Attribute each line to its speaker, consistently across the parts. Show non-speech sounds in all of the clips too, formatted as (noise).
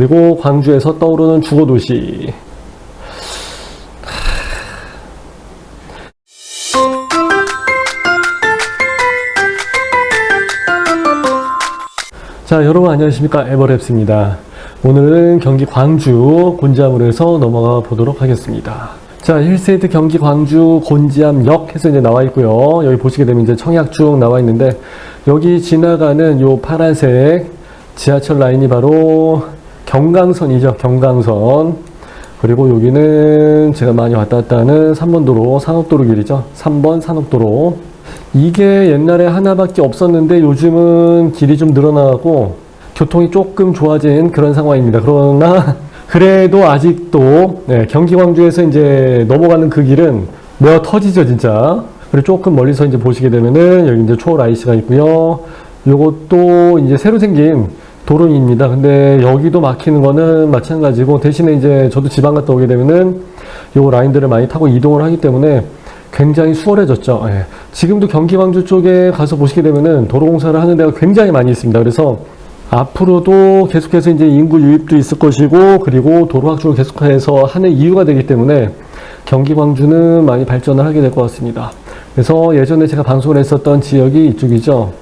Speaker 1: 그리고 광주에서 떠오르는 주거 도시. 자, 여러분 안녕하십니까? 에버랩스입니다. 오늘은 경기 광주 곤지암으로 넘어가 보도록 하겠습니다. 자, 1세트 경기 광주 곤지암역 해서 이제 나와 있고요. 여기 보시게 되면 이제 청약 쭉 나와 있는데 여기 지나가는 요 파란색 지하철 라인이 바로 경강선이죠. 경강선. 그리고 여기는 제가 많이 왔다 갔다 하는 3번 도로, 산업도로 길이죠. 3번 산업도로. 이게 옛날에 하나밖에 없었는데 요즘은 길이 좀 늘어나고 교통이 조금 좋아진 그런 상황입니다. 그러나 (laughs) 그래도 아직도 네, 경기 광주에서 이제 넘어가는 그 길은 뭐야 터지죠 진짜. 그리고 조금 멀리서 이제 보시게 되면은 여기 이제 초월 IC가 있고요. 요것도 이제 새로 생긴 도로입니다. 근데 여기도 막히는 거는 마찬가지고 대신에 이제 저도 지방 갔다 오게 되면은 요 라인들을 많이 타고 이동을 하기 때문에 굉장히 수월해졌죠. 예. 지금도 경기 광주 쪽에 가서 보시게 되면은 도로 공사를 하는 데가 굉장히 많이 있습니다. 그래서 앞으로도 계속해서 이제 인구 유입도 있을 것이고 그리고 도로 확충을 계속해서 하는 이유가 되기 때문에 경기 광주는 많이 발전을 하게 될 것 같습니다. 그래서 예전에 제가 방송을 했었던 지역이 이쪽이죠.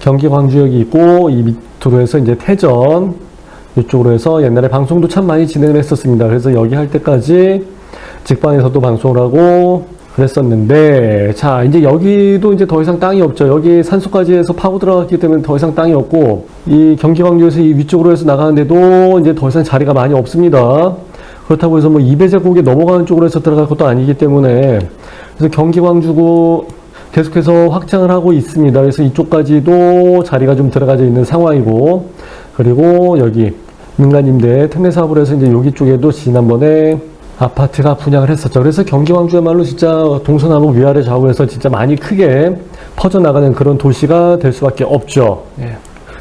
Speaker 1: 경기 광주역이 있고 이 밑으로 해서 이제 태전 이쪽으로 해서 옛날에 방송도 참 많이 진행을 했었습니다. 그래서 여기 할 때까지 직방에서도 방송을 하고 그랬었는데 자 이제 여기도 이제 더 이상 땅이 없죠 여기 산소까지 해서 파고 들어갔기 때문에 더 이상 땅이 없고 이 경기 광주에서 이 위쪽으로 해서 나가는데도 이제 더 이상 자리가 많이 없습니다 그렇다고 해서 뭐 2배제국에 넘어가는 쪽으로 해서 들어갈 것도 아니기 때문에 그래서 경기 광주고 계속해서 확장을 하고 있습니다 그래서 이쪽까지도 자리가 좀 들어가져 있는 상황이고 그리고 여기 민간임대 특례 사업을 해서 이제 여기 쪽에도 지난번에 아파트가 분양을 했었죠. 그래서 경기 광주야말로 진짜 동서남북 위아래 좌우에서 진짜 많이 크게 퍼져나가는 그런 도시가 될 수밖에 없죠. 예.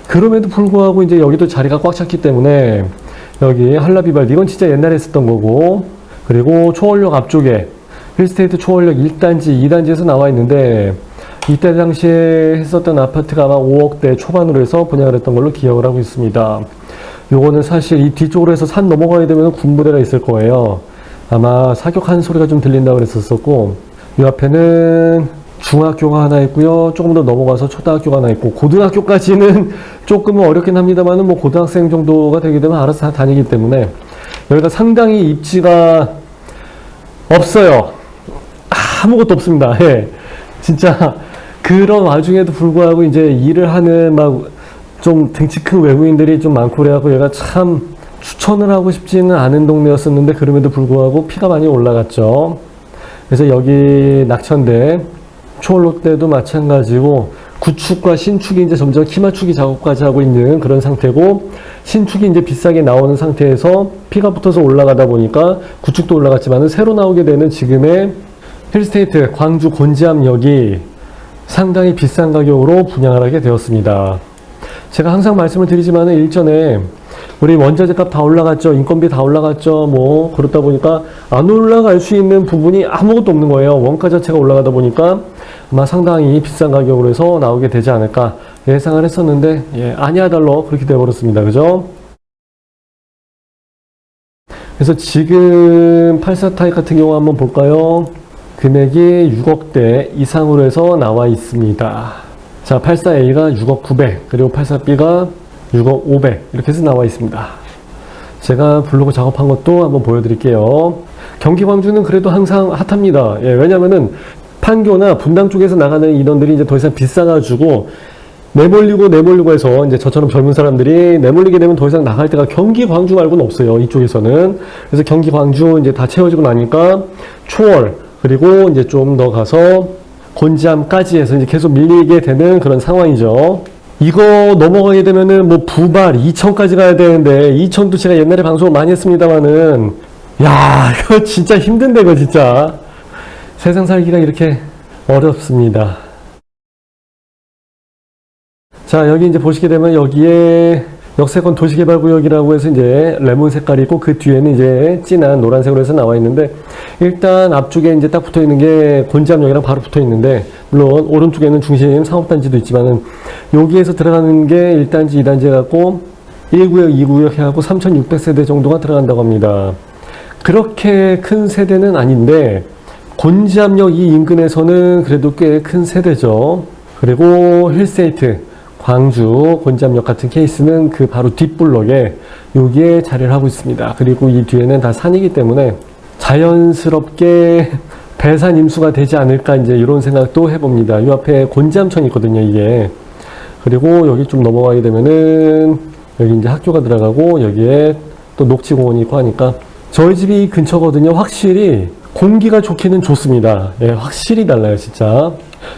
Speaker 1: 그럼에도 불구하고 이제 여기도 자리가 꽉 찼기 때문에 여기 한라비발 이건 진짜 옛날에 했었던 거고 그리고 초월역 앞쪽에 힐스테이트 초월역 1단지, 2단지에서 나와 있는데 이때 당시에 했었던 아파트가 아마 5억대 초반으로 해서 분양을 했던 걸로 기억을 하고 있습니다. 요거는 사실 이 뒤쪽으로 해서 산 넘어가야 되면 군부대가 있을 거예요. 아마 사격하는 소리가 좀 들린다고 그랬었었고 이 앞에는 중학교가 하나 있고요. 조금 더 넘어가서 초등학교가 하나 있고 고등학교까지는 (laughs) 조금은 어렵긴 합니다만은 뭐 고등학생 정도가 되게 되면 알아서 다 다니기 때문에 여기가 상당히 입지가 없어요. 아무것도 없습니다. 예. 진짜 그런 와중에도 불구하고 이제 일을 하는 막 좀 등치 큰 외국인들이 좀 많고 그래갖고 얘가 참 추천을 하고 싶지는 않은 동네였었는데 그럼에도 불구하고 피가 많이 올라갔죠. 그래서 여기 낙천대, 초월롯대도 마찬가지고 구축과 신축이 이제 점점 키 맞추기 작업까지 하고 있는 그런 상태고 신축이 이제 비싸게 나오는 상태에서 피가 붙어서 올라가다 보니까 구축도 올라갔지만은 새로 나오게 되는 지금의 힐스테이트 광주 곤지암역이 상당히 비싼 가격으로 분양을 하게 되었습니다. 제가 항상 말씀을 드리지만은 일전에 우리 원자재 값 다 올라갔죠. 인건비 다 올라갔죠. 뭐 그렇다 보니까 안 올라갈 수 있는 부분이 아무것도 없는 거예요. 원가 자체가 올라가다 보니까 아마 상당히 비싼 가격으로 해서 나오게 되지 않을까 예상을 했었는데 예, 아니야 달러 그렇게 돼 버렸습니다. 그죠? 그래서 지금 84 타입 같은 경우 한번 볼까요? 금액이 6억대 이상으로 해서 나와 있습니다. 자, 84A가 6억 900, 그리고 84B가 6억 500 이렇게 해서 나와 있습니다. 제가 블로그 작업한 것도 한번 보여드릴게요. 경기 광주는 그래도 항상 핫합니다. 예, 왜냐면은 판교나 분당 쪽에서 나가는 인원들이 이제 더 이상 비싸가지고 내몰리고 내몰리고 해서 이제 저처럼 젊은 사람들이 내몰리게 되면 더 이상 나갈 데가 경기 광주 말고는 없어요. 이쪽에서는. 그래서 경기 광주 이제 다 채워지고 나니까 초월 그리고 이제 좀 더 가서 곤지암까지 해서 이제 계속 밀리게 되는 그런 상황이죠. 이거 넘어가게 되면은 뭐 부발 2천까지 가야 되는데 2천도 제가 옛날에 방송을 많이 했습니다만은 야 이거 (laughs) 진짜 힘든데 이거 진짜 세상 살기가 이렇게 어렵습니다. 자 여기 이제 보시게 되면 여기에 역세권 도시개발구역이라고 해서 이제 레몬 색깔이 있고 그 뒤에는 이제 진한 노란색으로 해서 나와 있는데 일단 앞쪽에 이제 딱 붙어 있는 게 곤지암역이랑 바로 붙어 있는데 물론 오른쪽에는 중심 상업단지도 있지만은 여기에서 들어가는 게 1단지, 2단지 갖고 1구역, 2구역 해갖고 3,600세대 정도가 들어간다고 합니다. 그렇게 큰 세대는 아닌데 곤지암역 이 인근에서는 그래도 꽤 큰 세대죠. 그리고 힐세이트, 광주 곤지암역 같은 케이스는 그 바로 뒷블럭에 여기에 자리를 하고 있습니다. 그리고 이 뒤에는 다 산이기 때문에 자연스럽게 (laughs) 배산 임수가 되지 않을까 이제 이런 생각도 해봅니다. 이 앞에 곤지암천이 있거든요, 이게. 그리고 여기 좀 넘어가게 되면은 여기 이제 학교가 들어가고 여기에 또 녹지공원이 있고 하니까 저희 집이 근처거든요. 확실히 공기가 좋기는 좋습니다. 예, 확실히 달라요, 진짜.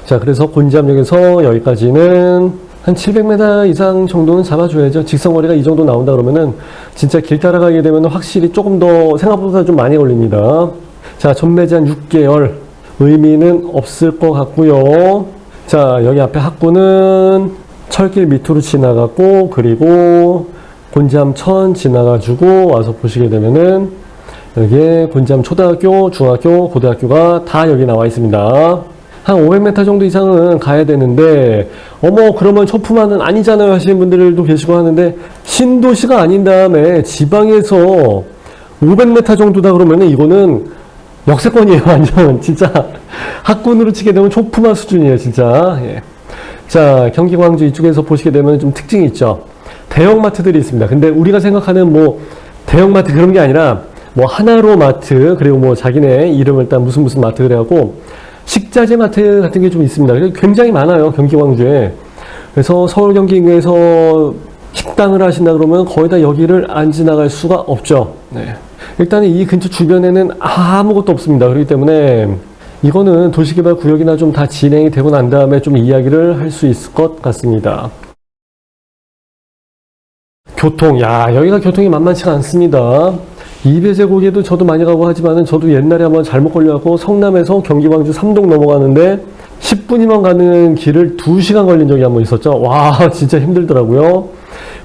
Speaker 1: 자, 그래서 곤지암역에서 여기까지는 한 700m 이상 정도는 잡아줘야죠. 직선거리가 이 정도 나온다 그러면은 진짜 길 따라가게 되면 확실히 조금 더 생각보다 좀 많이 걸립니다. 자, 전매제 한 6개월 의미는 없을 것 같고요. 자, 여기 앞에 학구는 철길 밑으로 지나갔고 그리고 곤지암천 지나가지고 와서 보시게 되면은 여기에 곤지암 초등학교, 중학교, 고등학교가 다 여기 나와 있습니다. 한 500m 정도 이상은 가야 되는데 어머 그러면 초품화는 아니잖아요 하시는 분들도 계시고 하는데 신도시가 아닌 다음에 지방에서 500m 정도다 그러면 이거는 역세권이에요. (laughs) 완전 진짜 학군으로 치게 되면 초품화 수준이에요 진짜. 예. 자 경기 광주 이쪽에서 보시게 되면 좀 특징이 있죠. 대형마트들이 있습니다. 근데 우리가 생각하는 뭐 대형마트 그런 게 아니라 뭐 하나로 마트 그리고 뭐 자기네 이름을 일단 무슨 무슨 마트 그래갖고 식자재 마트 같은 게 좀 있습니다. 굉장히 많아요 경기 광주에. 그래서 서울 경기 인구에서 식당을 하신다 그러면 거의 다 여기를 안 지나갈 수가 없죠. 네. 일단 이 근처 주변에는 아무것도 없습니다. 그렇기 때문에 이거는 도시개발 구역이나 좀 다 진행이 되고 난 다음에 좀 이야기를 할 수 있을 것 같습니다. 교통, 야 여기가 교통이 만만치가 않습니다. 이배제국에도 저도 많이 가고 하지만은 저도 옛날에 한번 잘못 걸려갖고 성남에서 경기 광주 삼동 넘어가는데 10분이면 가는 길을 2시간 걸린 적이 한 번 있었죠. 와 (laughs) 진짜 힘들더라고요.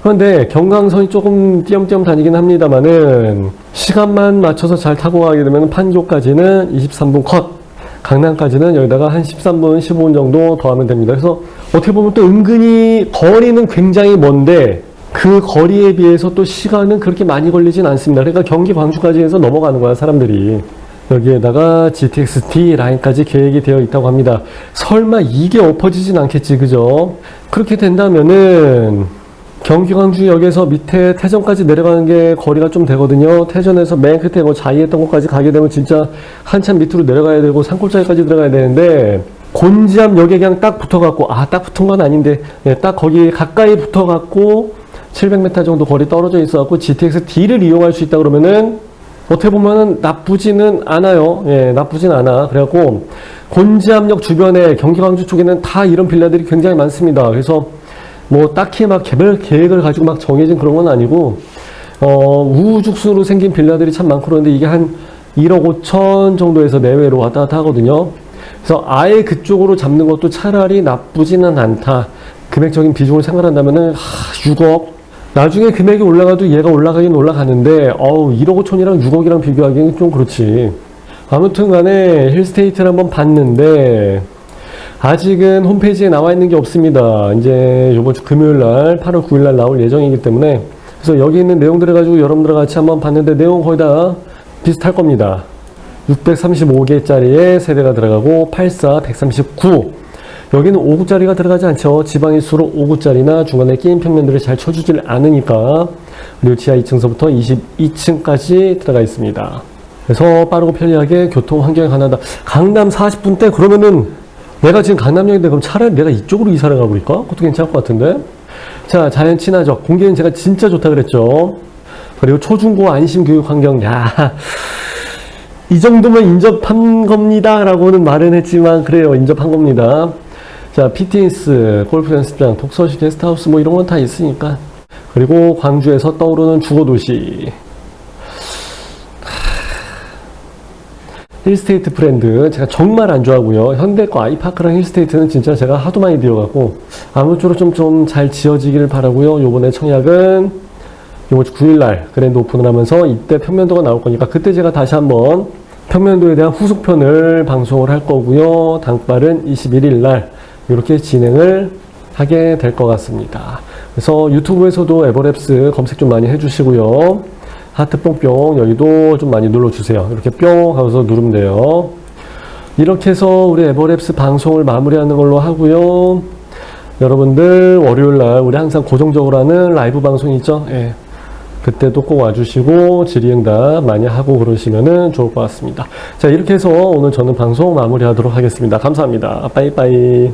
Speaker 1: 그런데 경강선이 조금 띄엄띄엄 다니긴 합니다만은 시간만 맞춰서 잘 타고 가게 되면 판교까지는 23분 컷. 강남까지는 여기다가 한 13분, 15분 정도 더 하면 됩니다. 그래서 어떻게 보면 또 은근히 거리는 굉장히 먼데 그 거리에 비해서 또 시간은 그렇게 많이 걸리진 않습니다. 그러니까 경기 광주까지 해서 넘어가는 거야, 사람들이. 여기에다가 GTX-T 라인까지 계획이 되어 있다고 합니다. 설마 이게 엎어지진 않겠지, 그죠? 그렇게 된다면은 경기 광주역에서 밑에 태전까지 내려가는 게 거리가 좀 되거든요. 태전에서 맨 끝에 뭐 자이했던 곳까지 가게 되면 진짜 한참 밑으로 내려가야 되고 산골짜기까지 들어가야 되는데 곤지암역에 그냥 딱 붙어갖고 아 딱 붙은 건 아닌데 예, 딱 거기 가까이 붙어갖고 700m 정도 거리 떨어져 있어갖고 GTX D를 이용할 수 있다 그러면은 어떻게 보면은 나쁘지는 않아요. 예, 나쁘진 않아. 그래갖고 곤지암역 주변에 경기 광주 쪽에는 다 이런 빌라들이 굉장히 많습니다. 그래서 뭐 딱히 막 개별 계획을 가지고 막 정해진 그런 건 아니고 어, 우후죽순으로 생긴 빌라들이 참 많고 그런데 이게 한 1억 5천 정도에서 내외로 왔다 갔다 하거든요. 그래서 아예 그쪽으로 잡는 것도 차라리 나쁘지는 않다. 금액적인 비중을 생각한다면은 하, 6억 나중에 금액이 올라가도 얘가 올라가긴 올라가는데 어우 1억 5천이랑 6억이랑 비교하기는 좀 그렇지. 아무튼 간에 힐스테이트를 한번 봤는데 아직은 홈페이지에 나와 있는 게 없습니다. 이제 이번 주 금요일 날 8월 9일 날 나올 예정이기 때문에. 그래서 여기 있는 내용들을 가지고 여러분들 같이 한번 봤는데 내용 거의 다 비슷할 겁니다. 635개짜리에 세대가 들어가고 84, 139 여기는 5구짜리가 들어가지 않죠. 지방일수록 5구짜리나 중간에 게임 평면들을 잘 쳐주질 않으니까 그리고 지하 2층서부터 22층까지 들어가 있습니다. 그래서 빠르고 편리하게 교통 환경이 가능하다. 강남 40분대 그러면은 내가 지금 강남역인데 그럼 차라리 내가 이쪽으로 이사를 가버릴까? 그것도 괜찮을 것 같은데. 자, 자연 친화적. 공기는 제가 진짜 좋다 그랬죠. 그리고 초중고 안심 교육 환경. 야. 이 정도면 인접한 겁니다. 라고는 말은 했지만, 그래요. 인접한 겁니다. 자, 피트니스, 골프 연습장, 독서실, 게스트하우스 뭐 이런 건 다 있으니까. 그리고 광주에서 떠오르는 주거 도시. 힐스테이트 브랜드 제가 정말 안 좋아하고요. 현대 거 아이파크랑 힐스테이트는 진짜 제가 하도 많이 들여갖고 아무쪼록 좀 좀 잘 지어지기를 바라고요. 요번에 청약은 이번 주 9일 날 그랜드 오픈을 하면서 이때 평면도가 나올 거니까 그때 제가 다시 한번 평면도에 대한 후속편을 방송을 할 거고요. 당발은 21일 날 이렇게 진행을 하게 될 것 같습니다. 그래서 유튜브에서도 에버랩스 검색 좀 많이 해주시고요. 하트 뿅뿅 여기도 좀 많이 눌러주세요. 이렇게 뿅 하고서 누르면 돼요. 이렇게 해서 우리 에버랩스 방송을 마무리하는 걸로 하고요. 여러분들 월요일 날 우리 항상 고정적으로 하는 라이브 방송 있죠? 예. 그때도 꼭 와주시고 질의응답 많이 하고 그러시면은 좋을 것 같습니다. 자 이렇게 해서 오늘 저는 방송 마무리하도록 하겠습니다. 감사합니다. 빠이빠이.